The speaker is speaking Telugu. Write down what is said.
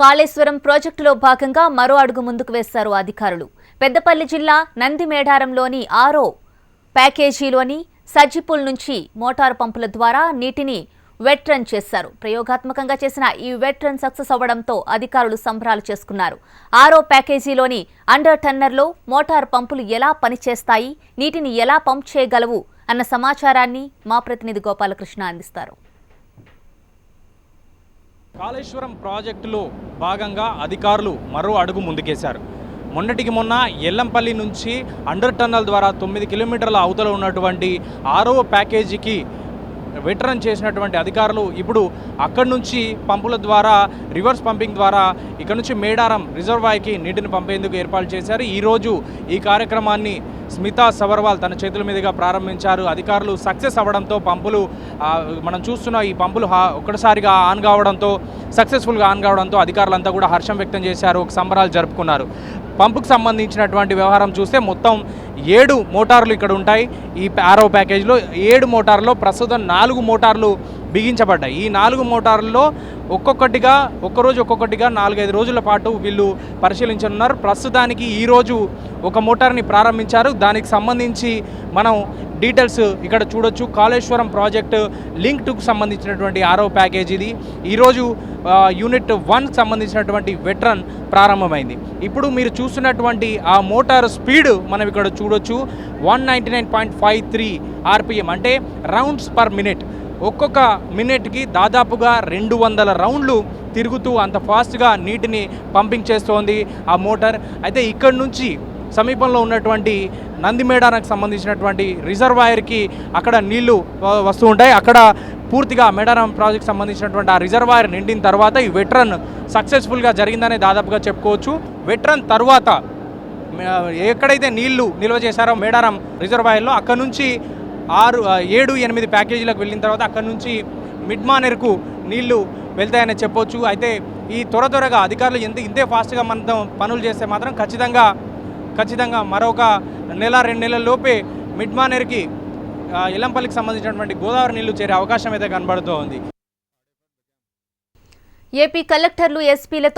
కాళేశ్వరం ప్రాజెక్టులో భాగంగా మరో అడుగు ముందుకు వేశారు అధికారులు. పెద్దపల్లి జిల్లా నందిమేడారంలోని ఆరో ప్యాకేజీలోని సజ్జిపూల్ నుంచి మోటారు పంపుల ద్వారా నీటిని వెట్ రన్ చేశారు. ప్రయోగాత్మకంగా చేసిన ఈ వెట్ రన్ సక్సెస్ అవ్వడంతో అధికారులు సంబరాలు చేసుకున్నారు. ఆరో ప్యాకేజీలోని అండర్ టన్నర్లో మోటార్ పంపులు ఎలా పనిచేస్తాయి నీటిని ఎలా పంప్ చేయగలవు అన్న సమాచారాన్ని మా ప్రతినిధి గోపాలకృష్ణ అందిస్తారు. కాళేశ్వరం ప్రాజెక్టులో భాగంగా అధికారులు మరో అడుగు ముందుకేశారు. మొన్నటికి మొన్న ఎల్లంపల్లి నుంచి అండర్ టన్నల్ ద్వారా తొమ్మిది కిలోమీటర్ల అవతల ఉన్నటువంటి ఆరో ప్యాకేజీకి వెటరన్ చేసినటువంటి అధికారులు ఇప్పుడు అక్కడి నుంచి పంపుల ద్వారా రివర్స్ పంపింగ్ ద్వారా ఇక్కడ నుంచి మేడారం రిజర్వాయర్కి నీటిని పంపేందుకు ఏర్పాటు చేశారు. ఈరోజు ఈ కార్యక్రమాన్ని స్మితా సబర్వాల్ తన చేతుల మీదుగా ప్రారంభించారు. అధికారులు సక్సెస్ అవ్వడంతో పంపులు మనం చూస్తున్న ఈ పంపులు ఒక్కసారిగా ఆన్ కావడంతో సక్సెస్ఫుల్గా ఆన్ కావడంతో అధికారులంతా కూడా హర్షం వ్యక్తం చేశారు. ఒక సంబరాలు జరుపుకున్నారు. పంపుకు సంబంధించినటువంటి వ్యవహారం చూస్తే మొత్తం ఏడు మోటార్లు ఇక్కడ ఉంటాయి. ఈ ఆరో ప్యాకేజ్లో ఏడు మోటార్లో ప్రస్తుతం నాలుగు మోటార్లు బిగించబడ్డాయి. ఈ నాలుగు మోటార్లలో ఒక్కొక్కటిగా ఒక్కరోజు ఒక్కొక్కటిగా నాలుగైదు రోజుల పాటు వీళ్ళు పరిశీలించనున్నారు. ప్రస్తుతానికి ఈరోజు ఒక మోటార్ని ప్రారంభించారు. దానికి సంబంధించి మనం డీటెయిల్స్ ఇక్కడ చూడొచ్చు. కాళేశ్వరం ప్రాజెక్టు లింక్ టూకు సంబంధించినటువంటి ఆరో ప్యాకేజ్ ఇది. ఈరోజు యూనిట్ వన్ సంబంధించినటువంటి వెట్రన్ ప్రారంభమైంది. ఇప్పుడు మీరు చూస్తున్నటువంటి ఆ మోటార్ స్పీడ్ మనం ఇక్కడ చూడొచ్చు. One ninety nine point five three RPM అంటే రౌండ్స్ పర్ మినిట్. ఒక్కొక్క మినిట్కి దాదాపుగా రెండు వందల రౌండ్లు తిరుగుతూ అంత ఫాస్ట్గా నీటిని పంపింగ్ చేస్తోంది ఆ మోటార్. అయితే ఇక్కడ నుంచి సమీపంలో ఉన్నటువంటి నందిమేడానికి సంబంధించినటువంటి రిజర్వాయర్కి అక్కడ నీళ్ళు వస్తూ ఉంటాయి. అక్కడ పూర్తిగా మేడారం ప్రాజెక్ట్ సంబంధించినటువంటి ఆ రిజర్వాయర్ నిండిన తర్వాత ఈ వెట్రన్ సక్సెస్ఫుల్గా జరిగిందనే దాదాపుగా చెప్పుకోవచ్చు. వెట్రన్ తర్వాత ఎక్కడైతే నీళ్ళు నిల్వ చేశారో మేడారం రిజర్వాయర్లో అక్కడ నుంచి ఆరు ఏడు ఎనిమిది ప్యాకేజీలకు వెళ్ళిన తర్వాత అక్కడ నుంచి మిడ్ మానేర్కు నీళ్ళు వెళ్తాయని చెప్పొచ్చు. అయితే ఈ త్వర త్వరగా అధికారులు ఎంత ఇంతే ఫాస్ట్గా మనతో పనులు చేస్తే మాత్రం ఖచ్చితంగా ఖచ్చితంగా మరొక నెల రెండు నెలల లోపే మిడ్ మానేర్కి ఎల్లంపల్లికి సంబంధించినటువంటి గోదావరి నీళ్ళు చేరే అవకాశం అయితే కనబడుతోంది. ఏపీ కలెక్టర్లు ఎస్పీలతో